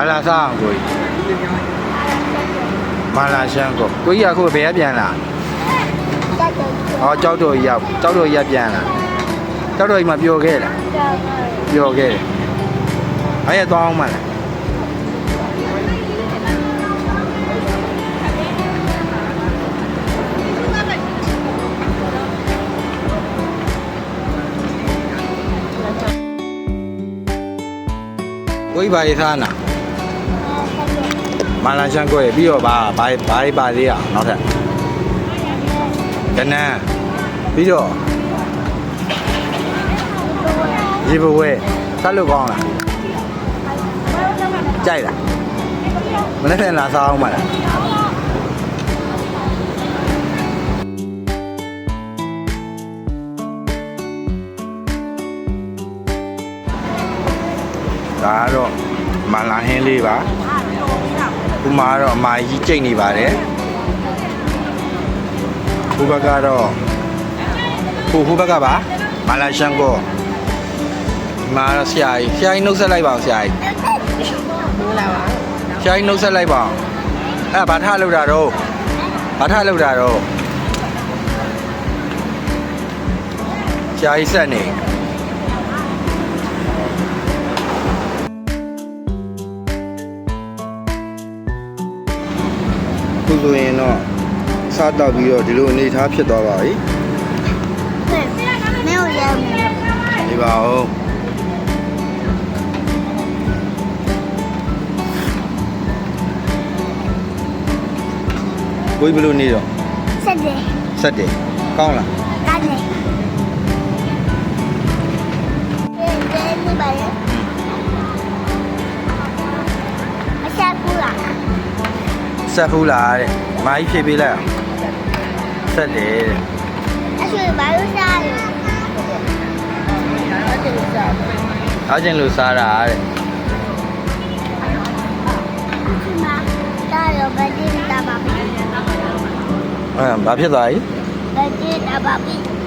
ဘာလာစားအောင်ကိုကြီးမာလာရှမ်းကိုကိုကြီးကအခုဘယ်ရပြန်လာတက်တယ်ဟောကြောက်တော်ကြီးရောက်ကြောက်တော်ကြီးကပြန်လာကြောက်တော်ကြီးမှာပျော်ခဲ့လားကြောက်ပျော်ခဲ့တယ်အဲ့ရသွားအောင်မလားကိုကြီးဘာရေးစားနာ မာလာရှမ်းကိုရပြီးတော့ဘာဘာဘာပါသေးရအောင်နောက်ထပ်ကနန်းပြီးတော့ရေဘဝဲဆက်လို့ကောင်းလားကြိုက်လားမနေ့ကလာစားအောင်မလားဒါကတော့မာလာဟင်းလေးပါ ခုမှကတော့အမကြီးကြိတ်နေပါတယ်ခုဘက်ကတော့ခုခုဘက်ကပါမာလာရှန်ကိုဒီမှာတော့ဆရာကြီးဆရာကြီးနှုတ်ဆက်လိုက်ပါအောင်ဆရာကြီးဘူးလာပါဆရာကြီးနှုတ်ဆက်လိုက်ပါအောင်အဲ့ဒါဘာထားလောက်တာတော့ဘာထားလောက်တာတော့ဆရာကြီးဆက်နေ ဆိုရင်တော့စားတောက်ပြီးတော့ဒီလိုအနေထားဖြစ်သွားပါပြီမင်းကိုရဲမယ်ဒီပါဦးကိုယ်ဘယ်လိုနေတော့ဆက်တယ်ဆက်တယ်ကောင်းလားကောင်းတယ် ဆက်ဖူးလားတဲ့မာကြီးဖြည့်ပေးလိုက်အောင်ဆက်တယ်တဲ့အဆွေဘာလို့စားလဲအားကျင်လို့စားတာတဲ့တာရောဘယ်တင်တာပါဘယ်ဘာဖြစ်သွား။ဒါကြီးတာပါပြီ